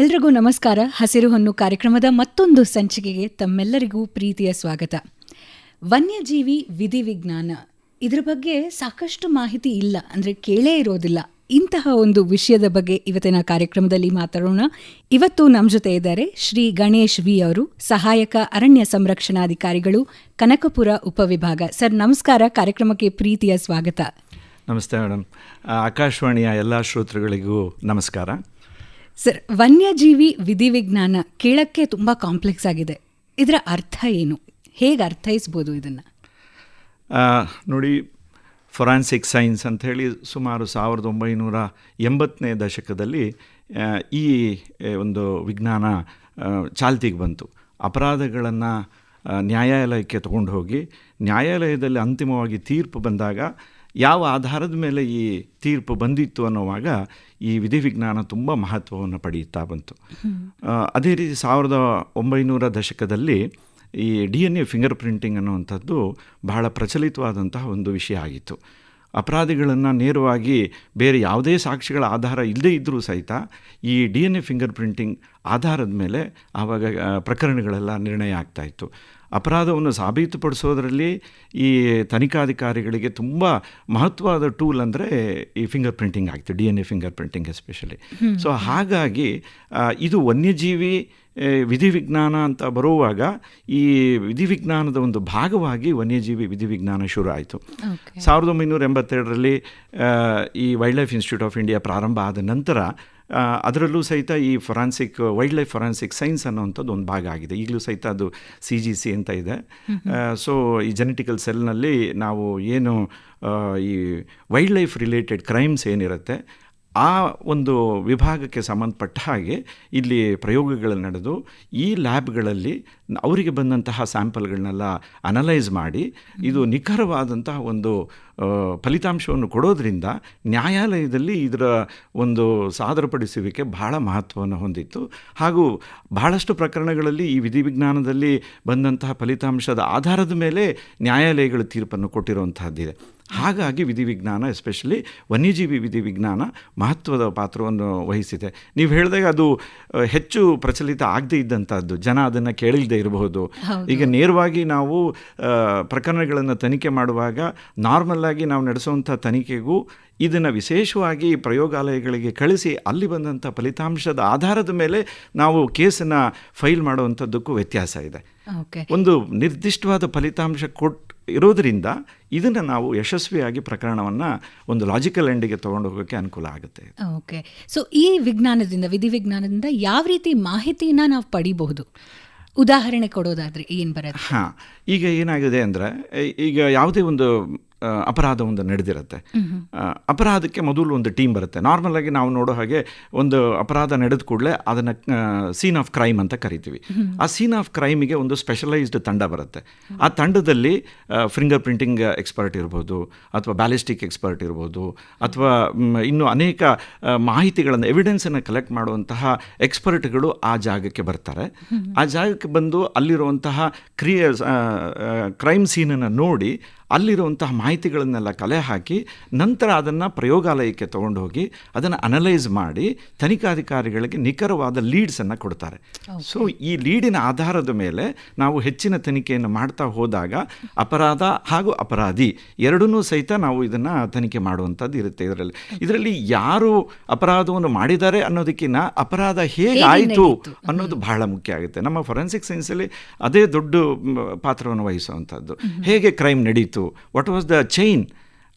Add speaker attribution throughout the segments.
Speaker 1: ಎಲ್ರಿಗೂ ನಮಸ್ಕಾರ. ಹಸಿರು ಹೊನ್ನು ಕಾರ್ಯಕ್ರಮದ ಮತ್ತೊಂದು ಸಂಚಿಕೆಗೆ ತಮ್ಮೆಲ್ಲರಿಗೂ ಪ್ರೀತಿಯ ಸ್ವಾಗತ. ವನ್ಯಜೀವಿ ವಿಧಿವಿಜ್ಞಾನ ಇದರ ಬಗ್ಗೆ ಸಾಕಷ್ಟು ಮಾಹಿತಿ ಇಲ್ಲ, ಅಂದರೆ ಕೇಳೇ ಇರೋದಿಲ್ಲ. ಇಂತಹ ಒಂದು ವಿಷಯದ ಬಗ್ಗೆ ಇವತ್ತಿನ ಕಾರ್ಯಕ್ರಮದಲ್ಲಿ ಮಾತಾಡೋಣ. ಇವತ್ತು ನಮ್ಮ ಜೊತೆ ಇದ್ದಾರೆ ಶ್ರೀ ಗಣೇಶ್ ವಿ ಅವರು, ಸಹಾಯಕ ಅರಣ್ಯ ಸಂರಕ್ಷಣಾಧಿಕಾರಿಗಳು, ಕನಕಪುರ ಉಪವಿಭಾಗ. ಸರ್, ನಮಸ್ಕಾರ, ಕಾರ್ಯಕ್ರಮಕ್ಕೆ ಪ್ರೀತಿಯ ಸ್ವಾಗತ.
Speaker 2: ನಮಸ್ತೆ ಮೇಡಮ್. ಆಕಾಶವಾಣಿಯ ಎಲ್ಲ ಶ್ರೋತೃಗಳಿಗೂ ನಮಸ್ಕಾರ.
Speaker 1: ಸರ್, ವನ್ಯಜೀವಿ ವಿಧಿವಿಜ್ಞಾನ ಕೇಳಕ್ಕೆ ತುಂಬ ಕಾಂಪ್ಲೆಕ್ಸ್ ಆಗಿದೆ. ಇದರ ಅರ್ಥ ಏನು? ಹೇಗೆ ಅರ್ಥೈಸ್ಬೋದು ಇದನ್ನು?
Speaker 2: ನೋಡಿ ಫೊರಾನ್ಸಿಕ್ ಸೈನ್ಸ್ ಅಂಥೇಳಿ ಸುಮಾರು ಸಾವಿರದ ಒಂಬೈನೂರ ಎಂಬತ್ತನೇ ದಶಕದಲ್ಲಿ ಈ ಒಂದು ವಿಜ್ಞಾನ ಚಾಲ್ತಿಗೆ ಬಂತು. ಅಪರಾಧಗಳನ್ನು ನ್ಯಾಯಾಲಯಕ್ಕೆ ತಗೊಂಡು ಹೋಗಿ, ನ್ಯಾಯಾಲಯದಲ್ಲಿ ಅಂತಿಮವಾಗಿ ತೀರ್ಪು ಬಂದಾಗ ಯಾವ ಆಧಾರದ ಮೇಲೆ ಈ ತೀರ್ಪು ಬಂದಿತ್ತು ಅನ್ನುವಾಗ ಈ ವಿಧಿವಿಜ್ಞಾನ ತುಂಬ ಮಹತ್ವವನ್ನು ಪಡೆಯುತ್ತಾ ಬಂತು. ಅದೇ ರೀತಿ ಸಾವಿರದ ಒಂಬೈನೂರ ದಶಕದಲ್ಲಿ ಈ D N A finger printing ಅನ್ನುವಂಥದ್ದು ಬಹಳ ಪ್ರಚಲಿತವಾದಂತಹ ಒಂದು ವಿಷಯ ಆಗಿತ್ತು. ಅಪರಾಧಿಗಳನ್ನು ನೇರವಾಗಿ ಬೇರೆ ಯಾವುದೇ ಸಾಕ್ಷಿಗಳ ಆಧಾರ ಇಲ್ಲದೇ ಇದ್ದರೂ ಸಹಿತ ಈ D N A finger printing ಆಧಾರದ ಮೇಲೆ ಆವಾಗ ಪ್ರಕರಣಗಳೆಲ್ಲ ನಿರ್ಣಯ ಆಗ್ತಾಯಿತ್ತು ಅಪರಾಧವನ್ನು ಸಾಬೀತುಪಡಿಸೋದರಲ್ಲಿ ಈ ತನಿಖಾಧಿಕಾರಿಗಳಿಗೆ ತುಂಬ ಮಹತ್ವವಾದ ಟೂಲ್ ಅಂದರೆ ಈ ಫಿಂಗರ್ ಪ್ರಿಂಟಿಂಗ್ ಆಗ್ತದೆ D N A finger printing especially. So ಹಾಗಾಗಿ ಇದು ವನ್ಯಜೀವಿ ವಿಧಿವಿಜ್ಞಾನ ಅಂತ ಬರುವಾಗ ಈ ವಿಧಿವಿಜ್ಞಾನದ ಒಂದು ಭಾಗವಾಗಿ ವನ್ಯಜೀವಿ ವಿಧಿವಿಜ್ಞಾನ ಶುರು ಆಯಿತು. ಸಾವಿರದ ಒಂಬೈನೂರ ಎಂಬತ್ತೆರಡರಲ್ಲಿ ಈ wild life institute of India ಪ್ರಾರಂಭ ಆದ ನಂತರ ಅದರಲ್ಲೂ ಸಹಿತ ಈ forensic wild life forensic science ಅನ್ನುವಂಥದ್ದು ಒಂದು ಭಾಗ ಆಗಿದೆ. ಈಗಲೂ ಸಹಿತ ಅದು ಸಿ ಜಿ ಸಿ ಅಂತ ಇದೆ. ಸೊ ಈ ಜೆನೆಟಿಕಲ್ ಸೆಲ್ನಲ್ಲಿ ನಾವು ಏನು ಈ ವೈಲ್ಡ್ ಲೈಫ್ ರಿಲೇಟೆಡ್ ಕ್ರೈಮ್ಸ್ ಏನಿರುತ್ತೆ ಆ ಒಂದು ವಿಭಾಗಕ್ಕೆ ಸಂಬಂಧಪಟ್ಟ ಹಾಗೆ ಇಲ್ಲಿ ಪ್ರಯೋಗಗಳು ನಡೆದು ಈ ಲ್ಯಾಬ್ಗಳಲ್ಲಿ ಅವರಿಗೆ ಬಂದಂತಹ ಸ್ಯಾಂಪಲ್ಗಳನ್ನೆಲ್ಲ ಅನಲೈಸ್ ಮಾಡಿ ಇದು ನಿಖರವಾದಂತಹ ಒಂದು ಫಲಿತಾಂಶವನ್ನು ಕೊಡೋದ್ರಿಂದ ನ್ಯಾಯಾಲಯದಲ್ಲಿ ಇದರ ಒಂದು ಸಾದರಪಡಿಸುವಿಕೆ ಬಹಳ ಮಹತ್ವವನ್ನು ಹೊಂದಿತ್ತು. ಹಾಗೂ ಬಹಳಷ್ಟು ಪ್ರಕರಣಗಳಲ್ಲಿ ಈ ವಿಧಿವಿಜ್ಞಾನದಲ್ಲಿ ಬಂದಂತಹ ಫಲಿತಾಂಶದ ಆಧಾರದ ಮೇಲೆ ನ್ಯಾಯಾಲಯಗಳು ತೀರ್ಪನ್ನು ಕೊಟ್ಟಿರುವಂತಹದ್ದಿದೆ. ಹಾಗಾಗಿ ವಿಧಿವಿಜ್ಞಾನ ಎಸ್ಪೆಷಲಿ ವನ್ಯಜೀವಿ ವಿಧಿವಿಜ್ಞಾನ ಮಹತ್ವದ ಪಾತ್ರವನ್ನು ವಹಿಸಿದೆ. ನೀವು ಹೇಳಿದಾಗ ಅದು ಹೆಚ್ಚು ಪ್ರಚಲಿತ ಆಗದೇ ಇದ್ದಂಥದ್ದು ಜನ ಅದನ್ನು ಕೇಳಿಲ್ಲದೆ ಇರಬಹುದು. ಈಗ ನೇರವಾಗಿ ನಾವು ಪ್ರಕರಣಗಳನ್ನು ತನಿಖೆ ಮಾಡುವಾಗ ನಾರ್ಮಲ್ಲಾಗಿ ನಾವು ನಡೆಸುವಂಥ ತನಿಖೆಗೂ ಇದನ್ನು ವಿಶೇಷವಾಗಿ ಪ್ರಯೋಗಾಲಯಗಳಿಗೆ ಕಳಿಸಿ ಅಲ್ಲಿ ಬಂದಂಥ ಫಲಿತಾಂಶದ ಆಧಾರದ ಮೇಲೆ ನಾವು ಕೇಸನ್ನು ಫೈಲ್ ಮಾಡುವಂಥದ್ದಕ್ಕೂ ವ್ಯತ್ಯಾಸ ಇದೆ. ಒಂದು ನಿರ್ದಿಷ್ಟವಾದ ಫಲಿತಾಂಶ ಕೊಟ್ಟು ಇರೋದರಿಂದ ಇದನ್ನು ನಾವು ಯಶಸ್ವಿಯಾಗಿ ಪ್ರಕರಣವನ್ನು ಒಂದು ಲಾಜಿಕಲ್ ಎಂಡಿಗೆ ತೊಗೊಂಡು ಹೋಗೋಕ್ಕೆ ಅನುಕೂಲ ಆಗುತ್ತೆ.
Speaker 1: ಓಕೆ. ಸೊ ಈ ವಿಜ್ಞಾನದಿಂದ ವಿಧಿವಿಜ್ಞಾನದಿಂದ ಯಾವ ರೀತಿ ಮಾಹಿತಿನ ನಾವು ಪಡಿಬಹುದು? ಉದಾಹರಣೆ ಕೊಡೋದಾದರೆ ಏನು ಬರುತ್ತೆ?
Speaker 2: ಹಾಂ ಈಗ ಏನಾಗಿದೆ ಅಂದರೆ ಈಗ ಯಾವುದೇ ಒಂದು ಅಪರಾಧ ಒಂದು ನಡೆದಿರುತ್ತೆ. ಅಪರಾಧಕ್ಕೆ ಮೊದಲು ಒಂದು ಟೀಮ್ ಬರುತ್ತೆ. ನಾರ್ಮಲ್ ಆಗಿ ನಾವು ನೋಡೋ ಹಾಗೆ ಒಂದು ಅಪರಾಧ ನಡೆದ ಕೂಡಲೇ ಅದನ್ನು ಸೀನ್ ಆಫ್ ಕ್ರೈಮ್ ಅಂತ ಕರಿತೀವಿ. ಆ ಸೀನ್ ಆಫ್ ಕ್ರೈಮಿಗೆ ಒಂದು ಸ್ಪೆಷಲೈಸ್ಡ್ ತಂಡ ಬರುತ್ತೆ. ಆ ತಂಡದಲ್ಲಿ ಫಿಂಗರ್ ಪ್ರಿಂಟಿಂಗ್ ಎಕ್ಸ್ಪರ್ಟ್ ಇರ್ಬೋದು ಅಥವಾ ಬ್ಯಾಲಿಸ್ಟಿಕ್ ಎಕ್ಸ್ಪರ್ಟ್ ಇರ್ಬೋದು ಅಥವಾ ಇನ್ನು ಅನೇಕ ಮಾಹಿತಿಗಳನ್ನು ಎವಿಡೆನ್ಸನ್ನು ಕಲೆಕ್ಟ್ ಮಾಡುವಂತಹ ಎಕ್ಸ್ಪರ್ಟ್ಗಳು ಆ ಜಾಗಕ್ಕೆ ಬರ್ತಾರೆ. ಆ ಜಾಗಕ್ಕೆ ಬಂದು ಅಲ್ಲಿರುವಂತಹ ಕ್ರಿಯೆ ಕ್ರೈಮ್ ಸೀನನ್ನು ನೋಡಿ ಅಲ್ಲಿರುವಂತಹ ಮಾಹಿತಿಗಳನ್ನೆಲ್ಲ ಕಲೆ ಹಾಕಿ ನಂತರ ಅದನ್ನು ಪ್ರಯೋಗಾಲಯಕ್ಕೆ ತಗೊಂಡು ಹೋಗಿ ಅದನ್ನು ಅನಲೈಸ್ ಮಾಡಿ ತನಿಖಾಧಿಕಾರಿಗಳಿಗೆ ನಿಖರವಾದ ಲೀಡ್ಸನ್ನು ಕೊಡ್ತಾರೆ. ಸೊ ಈ ಲೀಡಿನ ಆಧಾರದ ಮೇಲೆ ನಾವು ಹೆಚ್ಚಿನ ತನಿಖೆಯನ್ನು ಮಾಡ್ತಾ ಹೋದಾಗ ಅಪರಾಧ ಹಾಗೂ ಅಪರಾಧಿ ಎರಡನ್ನೂ ಸಹಿತ ನಾವು ಇದನ್ನು ತನಿಖೆ ಮಾಡುವಂಥದ್ದು ಇರುತ್ತೆ ಇದರಲ್ಲಿ. ಇದರಲ್ಲಿ ಯಾರು ಅಪರಾಧವನ್ನು ಮಾಡಿದ್ದಾರೆ ಅನ್ನೋದಕ್ಕಿಂತ ಅಪರಾಧ ಹೇಗೆ ಆಯಿತು ಅನ್ನೋದು ಬಹಳ ಮುಖ್ಯ ಆಗುತ್ತೆ. ನಮ್ಮ ಫೊರೆನ್ಸಿಕ್ ಸೈನ್ಸಲ್ಲಿ ಅದೇ ದೊಡ್ಡ ಪಾತ್ರವನ್ನು ವಹಿಸುವಂಥದ್ದು. ಹೇಗೆ ಕ್ರೈಮ್ ನಡೀತು ವಾಟ್ ವಾಸ್ ದ ಚೈನ್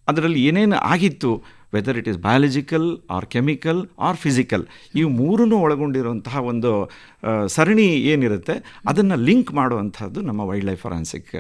Speaker 2: ಅದರಲ್ಲಿ ಏನೇನು ಆಗಿತ್ತು? Whether it is biological or chemical or physical ಈ ಮೂರನ್ನು ಒಳಗೊಂಡಿರುವಂತಹ ಒಂದು ಸರಣಿ ಏನಿರುತ್ತೆ, ಅದನ್ನು ಲಿಂಕ್ ಮಾಡುವಂಥದ್ದು ನಮ್ಮ ವೈಲ್ಡ್ ಲೈಫ್ ಫೊರೆನ್ಸಿಕ್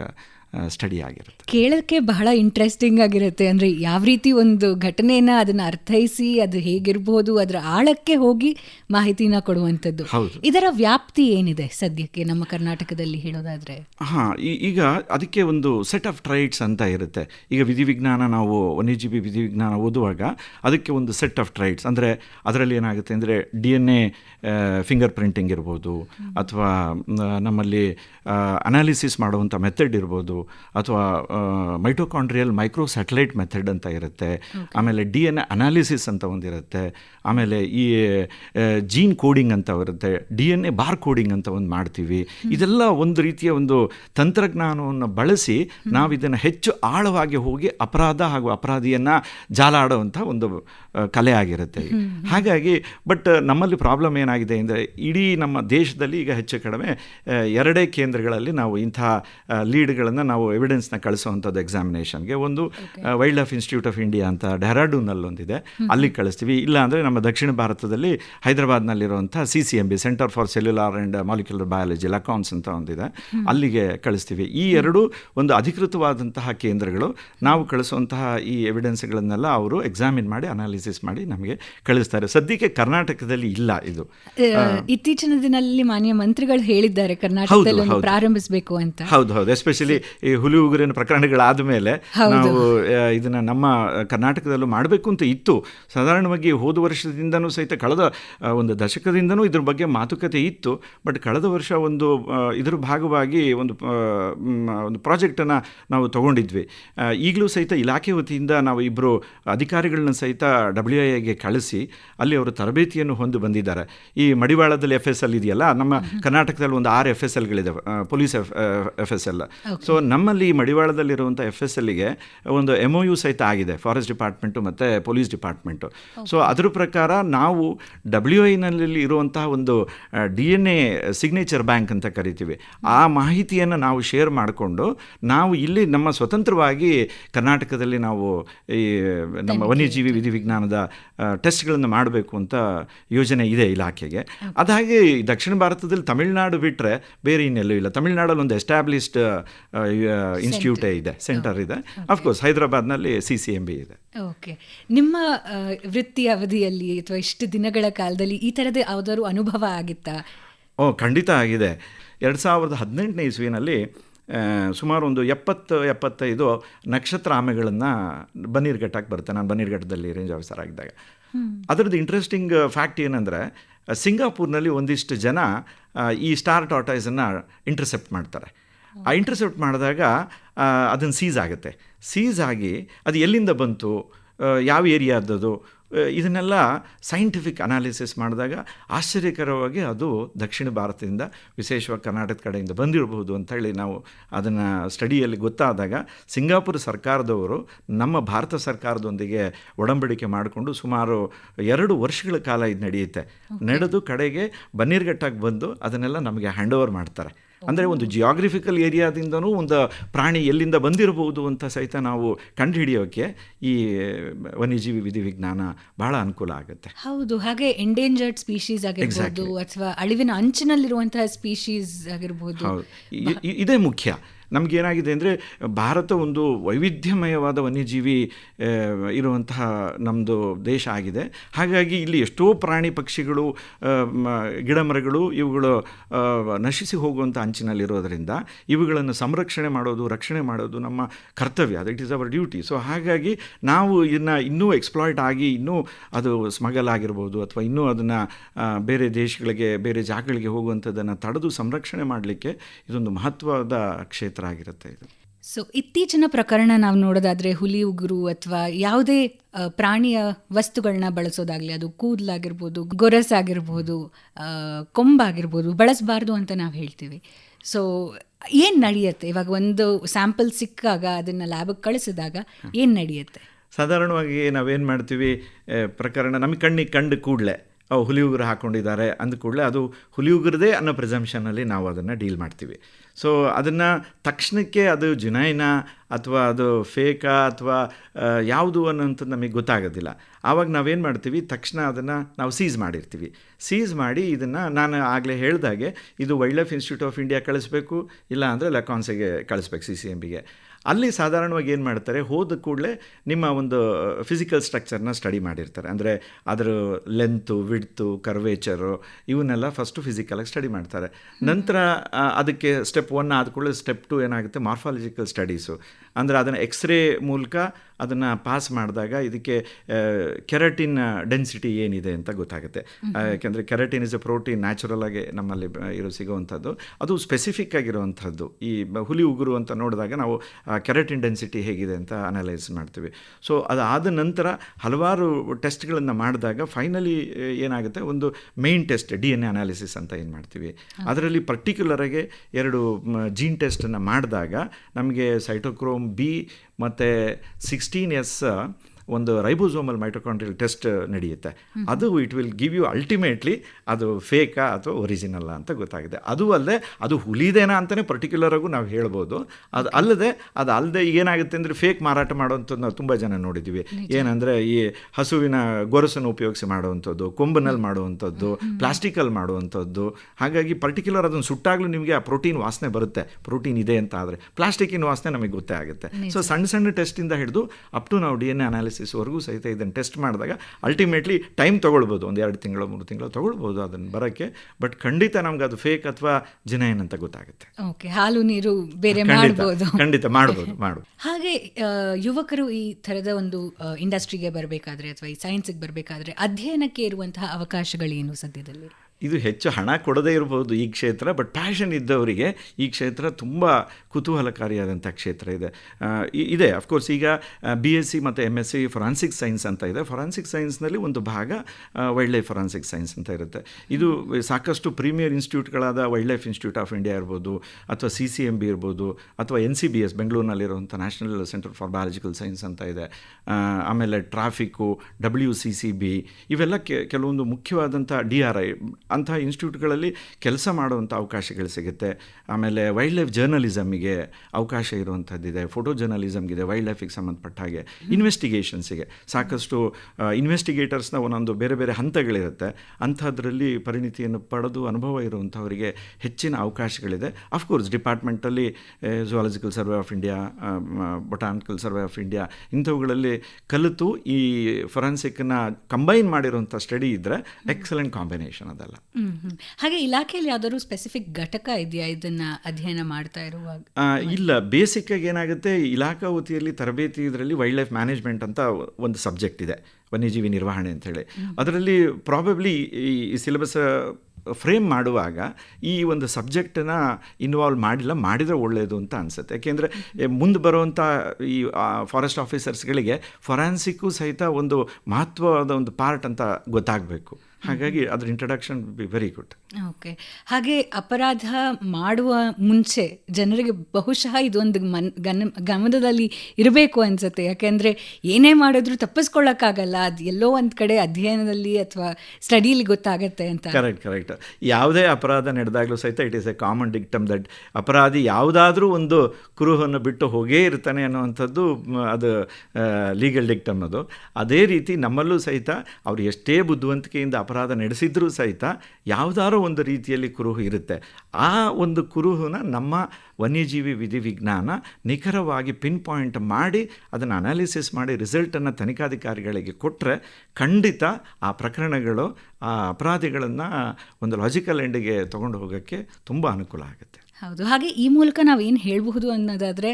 Speaker 2: ಸ್ಟಡಿ ಆಗಿರುತ್ತೆ.
Speaker 1: ಕೇಳಕ್ಕೆ ಬಹಳ ಇಂಟ್ರೆಸ್ಟಿಂಗ್ ಆಗಿರುತ್ತೆ. ಅಂದರೆ ಯಾವ ರೀತಿ ಒಂದು ಘಟನೆನ ಅದನ್ನು ಅರ್ಥೈಸಿ ಅದು ಹೇಗಿರ್ಬೋದು ಅದರ ಆಳಕ್ಕೆ ಹೋಗಿ ಮಾಹಿತಿನ ಕೊಡುವಂಥದ್ದು.
Speaker 2: ಹೌದು.
Speaker 1: ಇದರ ವ್ಯಾಪ್ತಿ ಏನಿದೆ ಸದ್ಯಕ್ಕೆ ನಮ್ಮ ಕರ್ನಾಟಕದಲ್ಲಿ ಹೇಳೋದಾದರೆ?
Speaker 2: ಹಾಂ ಈಗ ಅದಕ್ಕೆ ಒಂದು ಸೆಟ್ ಆಫ್ ಟ್ರೈಟ್ಸ್ ಅಂತ ಇರುತ್ತೆ. ಈಗ ವಿಧಿವಿಜ್ಞಾನ ನಾವು ವನ್ಯಜೀವಿ ವಿಧಿವಿಜ್ಞಾನ ಓದುವಾಗ ಅದಕ್ಕೆ ಒಂದು ಸೆಟ್ ಆಫ್ ಟ್ರೈಟ್ಸ್ ಅಂದರೆ ಅದರಲ್ಲಿ ಏನಾಗುತ್ತೆ ಅಂದರೆ D N A finger printing ಇರ್ಬೋದು ಅಥವಾ ನಮ್ಮಲ್ಲಿ ಅನಾಲಿಸಿಸ್ ಮಾಡುವಂಥ ಮೆಥಡ್ ಇರ್ಬೋದು ಅಥವಾ ಮೈಟೋಕಾಂಡ್ರಿಯಲ್ ಮೈಕ್ರೋ ಸ್ಯಾಟಲೈಟ್ ಮೆಥಡ್ ಅಂತ ಇರುತ್ತೆ. ಆಮೇಲೆ ಡಿ ಎನ್ ಎ ಅನಾಲಿಸಿಸ್ ಅಂತ ಒಂದಿರುತ್ತೆ ಆಮೇಲೆ ಈ ಜೀನ್ ಕೋಡಿಂಗ್ ಅಂತ ಬರುತ್ತೆ D N A bar coding ಅಂತ ಒಂದು ಮಾಡ್ತೀವಿ. ಇದೆಲ್ಲ ಒಂದು ರೀತಿಯ ಒಂದು ತಂತ್ರಜ್ಞಾನವನ್ನು ಬಳಸಿ ನಾವು ಇದನ್ನು ಹೆಚ್ಚು ಆಳವಾಗಿ ಹೋಗಿ ಅಪರಾಧ ಹಾಗೂ ಅಪರಾಧಿಯನ್ನು ಜಾಲಾಡುವಂಥ ಒಂದು ಕಲೆ ಆಗಿರುತ್ತೆ. ಹಾಗಾಗಿ ಬಟ್ ನಮ್ಮಲ್ಲಿ ಪ್ರಾಬ್ಲಮ್ ಏನಾಗಿದೆ ಅಂದರೆ ಇಡೀ ನಮ್ಮ ದೇಶದಲ್ಲಿ ಈಗ ಹೆಚ್ಚು ಕಡಿಮೆ ಎರಡೇ ಕೇಂದ್ರಗಳಲ್ಲಿ ನಾವು ಇಂಥ ಲೀಡ್ಗಳನ್ನು ನಾವು ಎವಿಡೆನ್ಸ್ನ ಕಳಿಸುವಂಥದ್ದು ಎಕ್ಸಾಮಿನೇಷನ್ಗೆ ಒಂದು wild life institute of India ಅಂತ ಡೆಹರಾಡೂನಲ್ಲೊಂದಿದೆ ಅಲ್ಲಿಗೆ ಕಳಿಸ್ತೀವಿ. ಇಲ್ಲ ಅಂದರೆ ನಮ್ಮ ದಕ್ಷಿಣ ಭಾರತದಲ್ಲಿ ಹೈದರಾಬಾದ್ನಲ್ಲಿರುವಂಥ C C M B centre for cellular and molecular biology LaCONES ಅಂತ ಒಂದಿದೆ. ಅಲ್ಲಿಗೆ ಕಳಿಸ್ತೀವಿ. ಈ ಎರಡು ಒಂದು ಅಧಿಕೃತವಾದಂತಹ ಕೇಂದ್ರಗಳು. ನಾವು ಕಳಿಸುವಂತಹ ಈ ಎವಿಡೆನ್ಸ್ಗಳನ್ನೆಲ್ಲ ಅವರು ಎಕ್ಸಾಮಿನ್ ಮಾಡಿ ಅನಾಲಿಸಿಸ್ ಮಾಡಿ ನಮಗೆ ಕಳಿಸ್ತಾರೆ. ಸದ್ಯಕ್ಕೆ ಕರ್ನಾಟಕದಲ್ಲಿ ಇಲ್ಲ ಇದು.
Speaker 1: ಇತ್ತೀಚಿನ ದಿನದಲ್ಲಿ ಮಾನ್ಯ ಮಂತ್ರಿಗಳು ಹೇಳಿದ್ದಾರೆ ಕರ್ನಾಟಕದಲ್ಲಿ ಪ್ರಾರಂಭಿಸಬೇಕು ಅಂತ.
Speaker 2: ಹೌದು ಹೌದು. ಎಸ್ಪೆಷಲಿ ಈ ಹುಲಿ ಉಗುರಿನ ಪ್ರಕರಣಗಳಾದ ಮೇಲೆ ನಾವು ಇದನ್ನ ನಮ್ಮ ಕರ್ನಾಟಕದಲ್ಲೂ ಮಾಡಬೇಕು ಅಂತ ಇತ್ತು. ಸಾಧಾರಣವಾಗಿ ಹೋದ ವರ್ಷದಿಂದನೂ ಸಹಿತ ಕಳೆದ ಒಂದು ದಶಕದಿಂದನೂ ಇದ್ರ ಬಗ್ಗೆ ಮಾತುಕತೆ ಇತ್ತು. ಬಟ್ ಕಳೆದ ವರ್ಷ ಒಂದು ಇದರ ಭಾಗವಾಗಿ ಒಂದು ಒಂದು ಪ್ರಾಜೆಕ್ಟನ್ನು ನಾವು ತಗೊಂಡಿದ್ವಿ. ಈಗಲೂ ಸಹಿತ ಇಲಾಖೆ ವತಿಯಿಂದ ನಾವು ಇಬ್ಬರು ಅಧಿಕಾರಿಗಳನ್ನ ಸಹಿತ ಡಬ್ಲ್ಯೂ ಐಗೆ ಕಳಿಸಿ ಅಲ್ಲಿ ಅವರು ತರಬೇತಿಯನ್ನು ಹೊಂದು ಬಂದಿದ್ದಾರೆ. ಈ ಮಡಿವಾಳದಲ್ಲಿ ಎಫ್ ಎಸ್ ಎಲ್ ಇದೆಯಲ್ಲ ನಮ್ಮ ಕರ್ನಾಟಕದಲ್ಲಿ ಒಂದು ಆರು F S ಎಲ್ಗಳಿದೆ police F F S L so ನಮ್ಮಲ್ಲಿ ಮಡಿವಾಳದಲ್ಲಿರುವಂಥ ಎಫ್ ಎಸ್ ಎಲ್ಗೆ ಒಂದು ಎಂ ಒ ಯು ಸಹಿತ ಆಗಿದೆ ಫಾರೆಸ್ಟ್ ಡಿಪಾರ್ಟ್ಮೆಂಟು ಮತ್ತು ಪೊಲೀಸ್ ಡಿಪಾರ್ಟ್ಮೆಂಟು ಸೊ ಅದ್ರ ಪ್ರಕಾರ ನಾವು ಡಬ್ಲ್ಯೂ ಐನಲ್ಲಿ ಇರುವಂತಹ ಒಂದು D N A signature bank ಅಂತ ಕರಿತೀವಿ. ಆ ಮಾಹಿತಿಯನ್ನು ನಾವು ಶೇರ್ ಮಾಡಿಕೊಂಡು ನಾವು ಇಲ್ಲಿ ನಮ್ಮ ಸ್ವತಂತ್ರವಾಗಿ ಕರ್ನಾಟಕದಲ್ಲಿ ನಾವು ಈ ನಮ್ಮ ವನ್ಯಜೀವಿ ವಿಧಿವಿಜ್ಞಾನದ ಟೆಸ್ಟ್ಗಳನ್ನು ಮಾಡಬೇಕು ಅಂತ ಯೋಜನೆ ಇದೆ ಇಲಾಖೆಗೆ. ಅದಾಗಿ ದಕ್ಷಿಣ ಭಾರತದಲ್ಲಿ ತಮಿಳುನಾಡು ಬಿಟ್ಟರೆ ಬೇರೆ ಇನ್ನೆಲ್ಲೂ ಇಲ್ಲ. ತಮಿಳುನಾಡಲ್ಲಿ ಒಂದು ಎಸ್ಟಾಬ್ಲಿಷ್ಡ್ ಇನ್ಸ್ಟಿಟ್ಯೂಟೇ ಇದೆ ಸೆಂಟರ್ ಇದೆ. ಅಫ್ಕೋರ್ಸ್ ಹೈದರಾಬಾದ್ನಲ್ಲಿ ಸಿ ಸಿ ಎಂ ಬಿ ಇದೆ.
Speaker 1: ಓಕೆ ನಿಮ್ಮ ವೃತ್ತಿ ಅವಧಿಯಲ್ಲಿ ಅಥವಾ ಇಷ್ಟು ದಿನಗಳ ಕಾಲದಲ್ಲಿ ಈ ಥರದ ಯಾವ್ದಾದ್ರು ಅನುಭವ ಆಗಿತ್ತಾ?
Speaker 2: ಓ ಖಂಡಿತ ಆಗಿದೆ. ಎರಡು ಸಾವಿರದ ಹದಿನೆಂಟನೇ ಇಸ್ವಿನಲ್ಲಿ ಸುಮಾರು ಒಂದು ಎಪ್ಪತ್ತು ಎಪ್ಪತ್ತೈದು ನಕ್ಷತ್ರ ಆಮೆಗಳನ್ನು ಬನ್ನೀರ್ಘಟ್ಟಕ್ಕೆ ಬರುತ್ತೆ. ನಾನು ಬನ್ನೀರ್ಘಟ್ಟದಲ್ಲಿ ರೇಂಜ್ ಆಫೀಸರ್ ಆಗಿದ್ದಾಗ. ಅದರದ್ದು ಇಂಟ್ರೆಸ್ಟಿಂಗ್ ಫ್ಯಾಕ್ಟ್ ಏನಂದರೆ ಸಿಂಗಾಪುರ್ನಲ್ಲಿ ಒಂದಿಷ್ಟು ಜನ ಈ ಸ್ಟಾರ್ ಟಾಟಾಯ್ಸನ್ನು ಇಂಟರ್ಸೆಪ್ಟ್ ಮಾಡ್ತಾರೆ. ಆ ಇಂಟರ್ಸೆಪ್ಟ್ ಮಾಡಿದಾಗ ಅದನ್ನು ಸೀಸ್ ಆಗುತ್ತೆ. ಸೀಸ್ ಆಗಿ ಅದು ಎಲ್ಲಿಂದ ಬಂತು? ಯಾವ ಏರಿಯಾದದು ಇದನ್ನೆಲ್ಲ ಸೈಂಟಿಫಿಕ್ ಅನಾಲಿಸಿಸ್ ಮಾಡಿದಾಗ ಆಶ್ಚರ್ಯಕರವಾಗಿ ಅದು ದಕ್ಷಿಣ ಭಾರತದಿಂದ ವಿಶೇಷವಾಗಿ ಕರ್ನಾಟಕದ ಕಡೆಯಿಂದ ಬಂದಿರಬಹುದು ಅಂತ ಹೇಳಿ ನಾವು ಅದನ್ನು ಸ್ಟಡಿಯಲ್ಲಿ ಗೊತ್ತಾದಾಗ ಸಿಂಗಾಪುರ ಸರ್ಕಾರದವರು ನಮ್ಮ ಭಾರತ ಸರ್ಕಾರದೊಂದಿಗೆ ಒಡಂಬಡಿಕೆ ಮಾಡಿಕೊಂಡು ಸುಮಾರು ಎರಡು ವರ್ಷಗಳ ಕಾಲ ಇದು ನಡೆಯುತ್ತೆ. ನಡೆದು ಕಡೆಗೆ ಬನ್ನೀರ್ಘಟ್ಟಾಗಿ ಬಂದು ಅದನ್ನೆಲ್ಲ ನಮಗೆ ಹ್ಯಾಂಡ್ ಓವರ್ ಮಾಡ್ತಾರೆ. ಅಂದರೆ ಒಂದು ಜಿಯಾಗ್ರಫಿಕಲ್ ಏರಿಯಾದಿಂದನೂ ಒಂದು ಪ್ರಾಣಿ ಎಲ್ಲಿಂದ ಬಂದಿರಬಹುದು ಅಂತ ಸಹಿತ ನಾವು ಕಂಡುಹಿಡಿಯೋಕ್ಕೆ ಈ ವನ್ಯಜೀವಿ ವಿಧಿವಿಜ್ಞಾನ ಬಹಳ ಅನುಕೂಲ ಆಗುತ್ತೆ.
Speaker 1: ಹೌದು ಹಾಗೆ ಎಂಡೇಂಜರ್ಡ್ ಸ್ಪೀಶೀಸ್ ಆಗಿರ್ಬೋದು ಅಥವಾ ಅಳಿವಿನ ಅಂಚಿನಲ್ಲಿರುವಂತಹ ಸ್ಪೀಶೀಸ್ ಆಗಿರ್ಬೋದು.
Speaker 2: ಇದೇ ಮುಖ್ಯ. ನಮಗೇನಾಗಿದೆ ಅಂದರೆ ಭಾರತ ಒಂದು ವೈವಿಧ್ಯಮಯವಾದ ವನ್ಯಜೀವಿ ಇರುವಂತಹ ನಮ್ಮದು ದೇಶ ಆಗಿದೆ. ಹಾಗಾಗಿ ಇಲ್ಲಿ ಎಷ್ಟೋ ಪ್ರಾಣಿ ಪಕ್ಷಿಗಳು ಗಿಡಮರಗಳು ಇವುಗಳು ನಶಿಸಿ ಹೋಗುವಂಥ ಅಂಚಿನಲ್ಲಿರೋದರಿಂದ ಇವುಗಳನ್ನು ಸಂರಕ್ಷಣೆ ಮಾಡೋದು, ರಕ್ಷಣೆ ಮಾಡೋದು ನಮ್ಮ ಕರ್ತವ್ಯ. ಅದು it is our duty so ಹಾಗಾಗಿ ನಾವು ಇದನ್ನು ಇನ್ನೂ ಎಕ್ಸ್ಪ್ಲಾಯ್ಟ್ ಆಗಿ ಇನ್ನೂ ಅದು ಸ್ಮಗಲ್ ಆಗಿರ್ಬೋದು ಅಥವಾ ಇನ್ನೂ ಅದನ್ನು ಬೇರೆ ದೇಶಗಳಿಗೆ, ಬೇರೆ ಜಾಗಗಳಿಗೆ ಹೋಗುವಂಥದ್ದನ್ನು ತಡೆದು ಸಂರಕ್ಷಣೆ ಮಾಡಲಿಕ್ಕೆ ಇದೊಂದು ಮಹತ್ವದ ಕ್ಷೇತ್ರ. ಆಗಿರುತ್ತೆ ಇದು.
Speaker 1: ಸೊ ಇತ್ತೀಚಿನ ಪ್ರಕರಣ ನಾವು ನೋಡೋದಾದ್ರೆ ಹುಲಿ ಉಗುರು ಅಥವಾ ಯಾವುದೇ ಪ್ರಾಣಿಯ ವಸ್ತುಗಳನ್ನ ಬಳಸೋದಾಗ್ಲಿ ಅದು ಕೂದಲಾಗಿರ್ಬೋದು ಗೊರಸಾಗಿರ್ಬೋದು ಆಗಿರ್ಬೋದು ಕೊಂಬಾಗಿರ್ಬೋದು ಬಳಸಬಾರ್ದು ಅಂತ ನಾವು ಹೇಳ್ತೀವಿ. ಸೊ ಏನು ನಡೆಯುತ್ತೆ? ಇವಾಗ ಒಂದು ಸ್ಯಾಂಪಲ್ ಸಿಕ್ಕಾಗ ಅದನ್ನು ಲ್ಯಾಬಿಗೆ ಕಳಿಸಿದಾಗ ಏನು ನಡೆಯುತ್ತೆ?
Speaker 2: ಸಾಧಾರಣವಾಗಿ ನಾವೇನು ಮಾಡ್ತೀವಿ ಪ್ರಕರಣ ನಮಗೆ ಕಣ್ಣಿಗೆ ಕಂಡು ಕೂಡಲೇ. ಹುಲಿ ಉಗುರು ಹಾಕ್ಕೊಂಡಿದ್ದಾರೆ ಅಂದ ಕೂಡಲೇ ಅದು ಹುಲಿ ಉಗುರದೇ ಅನ್ನೋ ಪ್ರೆಸಂಪ್ಷನಲ್ಲಿ ನಾವು ಅದನ್ನು ಡೀಲ್ ಮಾಡ್ತೀವಿ. ಸೊ ಅದನ್ನು ತಕ್ಷಣಕ್ಕೆ ಅದು ಜುನೈನ ಅಥವಾ ಅದು ಫೇಕಾ ಅಥವಾ ಯಾವುದು ಅನ್ನೋಂಥದ್ದು ನಮಗೆ ಗೊತ್ತಾಗೋದಿಲ್ಲ. ಆವಾಗ ನಾವೇನು ಮಾಡ್ತೀವಿ? ತಕ್ಷಣ ಅದನ್ನು ನಾವು ಸೀಸ್ ಮಾಡಿರ್ತೀವಿ. ಸೀಸ್ ಮಾಡಿ ಇದನ್ನು ನಾನು ಆಗಲೇ ಹೇಳಿದಾಗೆ ಇದು wild life institute of India ಕಳಿಸ್ಬೇಕು, ಇಲ್ಲ ಅಂದರೆ ಲಕಾನ್ಸಿಗೆ ಕಳಿಸ್ಬೇಕು ಸಿ ಸಿ ಎಂ ಬಿಗೆ ಅಲ್ಲಿ ಸಾಧಾರಣವಾಗಿ ಏನು ಮಾಡ್ತಾರೆ ಹೋದ ಕೂಡಲೇ ನಿಮ್ಮ ಒಂದು ಫಿಸಿಕಲ್ ಸ್ಟ್ರಕ್ಚರ್ನ ಸ್ಟಡಿ ಮಾಡಿರ್ತಾರೆ. ಅಂದರೆ ಅದರ ಲೆಂತು ವಿಡ್ತು ಕರ್ವೇಚರು ಇವನ್ನೆಲ್ಲ ಫಸ್ಟು ಫಿಸಿಕಲಾಗಿ ಸ್ಟಡಿ ಮಾಡ್ತಾರೆ. ನಂತರ ಅದಕ್ಕೆ ಸ್ಟೆಪ್ ಒನ್ ಆದ ಕೂಡಲೇ ಸ್ಟೆಪ್ ಟು ಏನಾಗುತ್ತೆ? ಮಾರ್ಫಾಲಜಿಕಲ್ ಸ್ಟಡೀಸು ಅಂದರೆ ಅದನ್ನು ಎಕ್ಸ್ರೇ ಮೂಲಕ ಅದನ್ನು ಪಾಸ್ ಮಾಡಿದಾಗ ಇದಕ್ಕೆ ಕೆರಟಿನ್ ಡೆನ್ಸಿಟಿ ಏನಿದೆ ಅಂತ ಗೊತ್ತಾಗುತ್ತೆ. ಯಾಕೆಂದರೆ keratin is a protein natural ಆಗಿ ನಮ್ಮಲ್ಲಿ ಇರೋ ಸಿಗುವಂಥದ್ದು. ಅದು ಸ್ಪೆಸಿಫಿಕ್ ಆಗಿರುವಂಥದ್ದು. ಈ ಹುಲಿ ಉಗುರು ಅಂತ ನೋಡಿದಾಗ ನಾವು ಕೆರಟಿನ್ ಡೆನ್ಸಿಟಿ ಹೇಗಿದೆ ಅಂತ ಅನಲೈಸ್ ಮಾಡ್ತೀವಿ. ಸೊ ಅದಾದ ನಂತರ ಹಲವಾರು ಟೆಸ್ಟ್ಗಳನ್ನು ಮಾಡಿದಾಗ ಫೈನಲಿ ಏನಾಗುತ್ತೆ? ಒಂದು main test D N A analysis ಅಂತ ಏನು ಮಾಡ್ತೀವಿ? ಅದರಲ್ಲಿ ಪರ್ಟಿಕ್ಯುಲರಾಗಿ ಎರಡು ಜೀನ್ ಟೆಸ್ಟನ್ನು ಮಾಡಿದಾಗ ನಮಗೆ ಸೈಟೋಕ್ರೋಮ್ ಬಿ ಮತ್ತು ಸಿಕ್ಸ್ಟೀನ್ ಎಸ್ ಒಂದು ರೈಬೋಸೋಮಲ್ ಮೈಟೋಕಾಂಡ್ರಿಯಲ್ ಟೆಸ್ಟ್ ನಡೆಯುತ್ತೆ. ಅದು it will give you ultimately ಅದು ಫೇಕಾ ಅಥವಾ ಒರಿಜಿನಲ್ಲ ಅಂತ ಗೊತ್ತಾಗಿದೆ. ಅದು ಅಲ್ಲದೆ ಅದು ಹುಲಿದೇನಾ ಅಂತಲೇ ಪರ್ಟಿಕ್ಯುಲರಾಗೂ ನಾವು ಹೇಳ್ಬೋದು. ಅದು ಅಲ್ಲದೆ ಅದು ಅಲ್ಲದೆ ಏನಾಗುತ್ತೆ ಅಂದರೆ ಫೇಕ್ ಮಾರಾಟ ಮಾಡುವಂಥದ್ದು ನಾವು ತುಂಬ ಜನ ನೋಡಿದ್ದೀವಿ ಏನಂದರೆ ಈ ಹಸುವಿನ ಗೊರಸನ್ನು ಉಪಯೋಗಿಸಿ ಮಾಡುವಂಥದ್ದು ಕೊಂಬನಲ್ಲಿ ಮಾಡುವಂಥದ್ದು ಪ್ಲಾಸ್ಟಿಕಲ್ಲಿ ಮಾಡುವಂಥದ್ದು. ಹಾಗಾಗಿ ಪರ್ಟಿಕ್ಯುಲರ್ ಅದನ್ನು ಸುಟ್ಟಾಗಲೂ ನಿಮಗೆ ಆ ಪ್ರೋಟೀನ್ ವಾಸನೆ ಬರುತ್ತೆ. ಪ್ರೋಟೀನ್ ಇದೆ ಅಂತ ಆದರೆ ಪ್ಲಾಸ್ಟಿಕ್ಕಿನ ವಾಸನೆ ನಮಗೆ ಗೊತ್ತೇ ಆಗುತ್ತೆ. ಸೊ ಸಣ್ಣ ಸಣ್ಣ ಟೆಸ್ಟಿಂದ ಹಿಡಿದು ಅಪ್ ಟು ನಾವು ಡಿ ಎನ್ ಎ ಅನಾಲಿಸಿಸ್ವರೆಗೂ ಸಹಿತ ಇದನ್ನು ಟೆಸ್ಟ್ ಮಾಡಿದಾಗ ಅಲ್ಟಿಮೇಟ್ಲಿ ಟೈಮ್ ತೊಗೊಳ್ಬೋದು. ಒಂದು ಎರಡು ತಿಂಗಳು ಮೂರು ತಿಂಗಳು ತೊಗೊಳ್ಬೋದು ಅದನ್ನು ಬರೋಕ್ಕೆ. ಬಟ್ ಖಂಡಿತ ನಮ್ಗೆ ಅದು ಫೇಕ್ ಅಥವಾ ಜಿನೈನ್ ಏನಂತ ಗೊತ್ತಾಗುತ್ತೆ.
Speaker 1: ಓಕೆ ಹಾಲು ನೀರು ಬೇರೆ ಮಾಡ್ಬೋದು.
Speaker 2: ಖಂಡಿತ ಮಾಡ್ಬೋದು ಮಾಡ್ಬೋದು.
Speaker 1: ಹಾಗೆ ಯುವಕರು ಈ ಥರದ ಒಂದು ಇಂಡಸ್ಟ್ರಿಗೆ ಬರಬೇಕಾದ್ರೆ ಅಥವಾ ಈ ಸೈನ್ಸಿಗೆ ಬರಬೇಕಾದ್ರೆ ಅಧ್ಯಯನಕ್ಕೆ ಇರುವಂತಹ ಅವಕಾಶಗಳೇನು ಸದ್ಯದಲ್ಲಿ?
Speaker 2: ಇದು ಹೆಚ್ಚು ಹಣ ಕೊಡದೇ ಇರಬಹುದು ಈ ಕ್ಷೇತ್ರ ಬಟ್ ಪ್ಯಾಷನ್ ಇದ್ದವರಿಗೆ ಈ ಕ್ಷೇತ್ರ ತುಂಬ ಕುತೂಹಲಕಾರಿಯಾದಂಥ ಕ್ಷೇತ್ರ ಇದೆ. ಇದೆ ಅಫ್ಕೋರ್ಸ್ ಈಗ ಬಿ ಎಸ್ ಸಿ ಮತ್ತು M S C forensic science ಅಂತ ಇದೆ. ಫೊರಾನ್ಸಿಕ್ ಸೈನ್ಸ್ನಲ್ಲಿ ಒಂದು ಭಾಗ ವೈಲ್ಡ್ ಲೈಫ್ ಫೊರಾನ್ಸಿಕ್ ಸೈನ್ಸ್ ಅಂತ ಇರುತ್ತೆ. ಇದು ಸಾಕಷ್ಟು ಪ್ರೀಮಿಯರ್ ಇನ್ಸ್ಟಿಟ್ಯೂಟ್ಗಳಾದ wild life institute of India ಇರ್ಬೋದು, ಅಥವಾ ಸಿ ಸಿ ಎಂ ಬಿ ಇರ್ಬೋದು, ಅಥವಾ N C B S ಬೆಂಗಳೂರಿನಲ್ಲಿರುವಂಥ national centre for biological science ಅಂತ ಇದೆ. ಆಮೇಲೆ traffic W C C B ಇವೆಲ್ಲ ಕೆಲವೊಂದು ಮುಖ್ಯವಾದಂಥ ಡಿ ಆರ್ ಐ ಅಂಥ ಇನ್ಸ್ಟಿಟ್ಯೂಟ್ಗಳಲ್ಲಿ ಕೆಲಸ ಮಾಡುವಂಥ ಅವಕಾಶಗಳು ಸಿಗುತ್ತೆ. ಆಮೇಲೆ ವೈಲ್ಡ್ ಲೈಫ್ ಜರ್ನಲಿಸಮಿಗೆ ಅವಕಾಶ ಇರುವಂಥದ್ದಿದೆ. ಫೋಟೋ ಜರ್ನಲಿಸಮ್ಗಿದೆ ವೈಲ್ಡ್ ಲೈಫಿಗೆ ಸಂಬಂಧಪಟ್ಟ ಹಾಗೆ ಇನ್ವೆಸ್ಟಿಗೇಷನ್ಸಿಗೆ ಸಾಕಷ್ಟು ಇನ್ವೆಸ್ಟಿಗೇಟರ್ಸ್ನ ಒಂದೊಂದು ಬೇರೆ ಬೇರೆ ಹಂತಗಳಿರುತ್ತೆ. ಅಂಥದ್ರಲ್ಲಿ ಪರಿಣಿತಿಯನ್ನು ಪಡೆದು ಅನುಭವ ಇರುವಂಥವರಿಗೆ ಹೆಚ್ಚಿನ ಅವಕಾಶಗಳಿದೆ. Of course ಡಿಪಾರ್ಟ್ಮೆಂಟಲ್ಲಿ zoological survey of India botanical survey of India ಇಂಥವುಗಳಲ್ಲಿ ಕಲಿತು ಈ ಫೊರೆನ್ಸಿಕ್ನ ಕಂಬೈನ್ ಮಾಡಿರುವಂಥ ಸ್ಟಡಿ ಇದ್ದರೆ ಎಕ್ಸಲೆಂಟ್ ಕಾಂಬಿನೇಷನ್ ಅದೆಲ್ಲ.
Speaker 1: ಹಾಗೆ ಇಲಾಖೆಯಲ್ಲಿ ಯಾವ್ದಾದ್ರು ಸ್ಪೆಸಿಫಿಕ್ ಘಟಕ ಇದೆಯಾ ಇದನ್ನ ಅಧ್ಯಯನ ಮಾಡ್ತಾ ಇರುವಾಗ?
Speaker 2: ಇಲ್ಲ. ಬೇಸಿಕ್ ಆಗಿ ಏನಾಗುತ್ತೆ ಇಲಾಖಾ ವತಿಯಲ್ಲಿ ತರಬೇತಿ ಇದರಲ್ಲಿ ವೈಲ್ಡ್ ಲೈಫ್ ಮ್ಯಾನೇಜ್ಮೆಂಟ್ ಅಂತ ಒಂದು ಸಬ್ಜೆಕ್ಟ್ ಇದೆ ವನ್ಯಜೀವಿ ನಿರ್ವಹಣೆ ಅಂತೇಳಿ ಅದರಲ್ಲಿ ಪ್ರಾಬಬ್ಲಿ ಈ ಸಿಲೆಬಸ್ ಫ್ರೇಮ್ ಮಾಡುವಾಗ ಈ ಒಂದು ಸಬ್ಜೆಕ್ಟನ್ನ ಇನ್ವಾಲ್ವ್ ಮಾಡಿಲ್ಲ ಮಾಡಿದರೆ ಒಳ್ಳೆಯದು ಅಂತ ಅನಿಸುತ್ತೆ. ಯಾಕೆಂದರೆ ಮುಂದೆ ಬರುವಂಥ ಈ ಫಾರೆಸ್ಟ್ ಆಫೀಸರ್ಸ್ಗಳಿಗೆ ಫೊರಾನ್ಸಿಕ್ಕು ಸಹಿತ ಒಂದು ಮಹತ್ವದ ಒಂದು ಪಾರ್ಟ್ ಅಂತ ಗೊತ್ತಾಗಬೇಕು. ಹಾಗಾಗಿ ಅದ್ರ introduction be very good
Speaker 1: okay ಹಾಗೆ ಅಪರಾಧ ಮಾಡುವ ಮುಂಚೆ ಜನರಿಗೆ ಬಹುಶಃ ಇದೊಂದು ಮನ್ ಗನ ಗಮನದಲ್ಲಿ ಇರಬೇಕು ಅನ್ಸುತ್ತೆ. ಯಾಕೆಂದರೆ ಏನೇ ಮಾಡಿದ್ರು ತಪ್ಪಿಸ್ಕೊಳ್ಳೋಕ್ಕಾಗಲ್ಲ. ಅದು ಎಲ್ಲೋ ಒಂದು ಕಡೆ ಅಧ್ಯಯನದಲ್ಲಿ ಅಥವಾ ಸ್ಟಡೀಲಿ ಗೊತ್ತಾಗುತ್ತೆ ಅಂತ.
Speaker 2: ಕರೆಕ್ಟ್ ಕರೆಕ್ಟ್ ಯಾವುದೇ ಅಪರಾಧ ನಡೆದಾಗಲೂ ಸಹಿತ it is a common dictum that ಅಪರಾಧಿ ಯಾವುದಾದ್ರೂ ಒಂದು ಕುರುಹನ್ನು ಬಿಟ್ಟು ಹೋಗೇ ಇರ್ತಾನೆ ಅನ್ನುವಂಥದ್ದು ಅದು ಲೀಗಲ್ ಡಿಕ್ಟಮ್ ಅದು. ಅದೇ ರೀತಿ ನಮ್ಮಲ್ಲೂ ಸಹಿತ ಅವ್ರು ಎಷ್ಟೇ ಬುದ್ಧಿವಂತಿಕೆಯಿಂದ ಅಪರಾಧ ನಡೆಸಿದ್ರೂ ಸಹಿತ ಯಾವುದಾರೋ ಒಂದು ರೀತಿಯಲ್ಲಿ ಕುರುಹು ಇರುತ್ತೆ. ಆ ಒಂದು ಕುರುಹುನ ನಮ್ಮ ವನ್ಯಜೀವಿ ವಿಧಿವಿಜ್ಞಾನ ನಿಖರವಾಗಿ ಪಿನ್ ಪಾಯಿಂಟ್ ಮಾಡಿ ಅದನ್ನು ಅನಾಲಿಸಿಸ್ ಮಾಡಿ ರಿಸಲ್ಟನ್ನು ತನಿಖಾಧಿಕಾರಿಗಳಿಗೆ ಕೊಟ್ಟರೆ ಖಂಡಿತ ಆ ಪ್ರಕರಣಗಳು, ಆ ಅಪರಾಧಿಗಳನ್ನು ಒಂದು ಲಾಜಿಕಲ್ ಎಂಡಿಗೆ ತೊಗೊಂಡು ಹೋಗೋಕ್ಕೆ ತುಂಬ ಅನುಕೂಲ ಆಗುತ್ತೆ.
Speaker 1: ಹೌದು. ಹಾಗೆ ಈ ಮೂಲಕ ನಾವು ಏನು ಹೇಳಬಹುದು ಅನ್ನೋದಾದ್ರೆ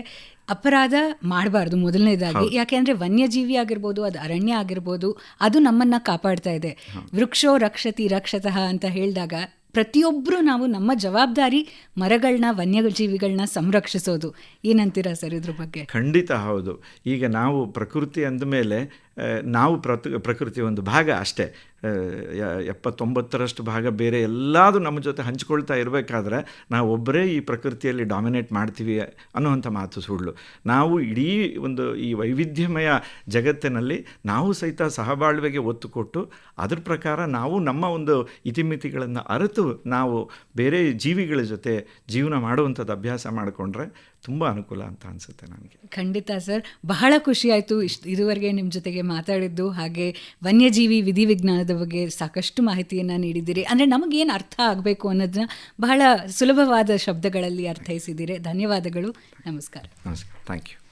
Speaker 1: ಅಪರಾಧ ಮಾಡಬಾರ್ದು ಮೊದಲನೇದಾಗಿ. ಯಾಕೆಂದರೆ ವನ್ಯಜೀವಿ ಆಗಿರ್ಬೋದು ಅದು ಅರಣ್ಯ ಆಗಿರ್ಬೋದು ಅದು ನಮ್ಮನ್ನ ಕಾಪಾಡ್ತಾ ಇದೆ. ವೃಕ್ಷೋ ರಕ್ಷತಿ ರಕ್ಷತಃ ಅಂತ ಹೇಳಿದಾಗ ಪ್ರತಿಯೊಬ್ಬರೂ ನಾವು ನಮ್ಮ ಜವಾಬ್ದಾರಿ ಮರಗಳನ್ನ ವನ್ಯಜೀವಿಗಳನ್ನ ಸಂರಕ್ಷಿಸೋದು. ಏನಂತೀರಾ ಸರ್ ಇದ್ರ ಬಗ್ಗೆ?
Speaker 2: ಖಂಡಿತ ಹೌದು. ಈಗ ನಾವು ಪ್ರಕೃತಿ ಅಂದಮೇಲೆ ನಾವು ಪ್ರಕೃತಿ ಒಂದು ಭಾಗ ಅಷ್ಟೇ. ಎಪ್ಪತ್ತೊಂಬತ್ತರಷ್ಟು ಭಾಗ ಬೇರೆ ಎಲ್ಲಾದರೂ ನಮ್ಮ ಜೊತೆ ಹಂಚಿಕೊಳ್ತಾ ಇರಬೇಕಾದ್ರೆ ನಾವು ಒಬ್ಬರೇ ಈ ಪ್ರಕೃತಿಯಲ್ಲಿ ಡಾಮಿನೇಟ್ ಮಾಡ್ತೀವಿ ಅನ್ನುವಂಥ ಮಾತು ಸುಳ್ಳು. ನಾವು ಇಡೀ ಒಂದು ಈ ವೈವಿಧ್ಯಮಯ ಜಗತ್ತಿನಲ್ಲಿ ನಾವು ಸಹಿತ ಸಹಬಾಳ್ವೆಗೆ ಒತ್ತು ಕೊಟ್ಟು ಅದ್ರ ಪ್ರಕಾರ ನಾವು ನಮ್ಮ ಒಂದು ಇತಿಮಿತಿಗಳನ್ನು ಅರಿತು ನಾವು ಬೇರೆ ಜೀವಿಗಳ ಜೊತೆ ಜೀವನ ಮಾಡುವಂಥದ್ದು ಅಭ್ಯಾಸ ಮಾಡಿಕೊಂಡ್ರೆ ತುಂಬ ಅನುಕೂಲ ಅಂತ ಅನಿಸುತ್ತೆ ನನಗೆ.
Speaker 1: ಖಂಡಿತ ಸರ್. ಬಹಳ ಖುಷಿ ಆಯಿತು ಇಷ್ಟು ಇದುವರೆಗೆ ನಿಮ್ಮ ಜೊತೆಗೆ ಮಾತಾಡಿದ್ದು. ಹಾಗೆ ವನ್ಯಜೀವಿ ವಿಧಿವಿಜ್ಞಾನದ ಬಗ್ಗೆ ಸಾಕಷ್ಟು ಮಾಹಿತಿಯನ್ನು ನೀಡಿದ್ದೀರಿ. ಅಂದರೆ ನಮಗೇನು ಅರ್ಥ ಆಗಬೇಕು ಅನ್ನೋದನ್ನ ಬಹಳ ಸುಲಭವಾದ ಶಬ್ದಗಳಲ್ಲಿ ಅರ್ಥೈಸಿದ್ದೀರಿ. ಧನ್ಯವಾದಗಳು. ನಮಸ್ಕಾರ.
Speaker 2: ನಮಸ್ಕಾರ. Thank you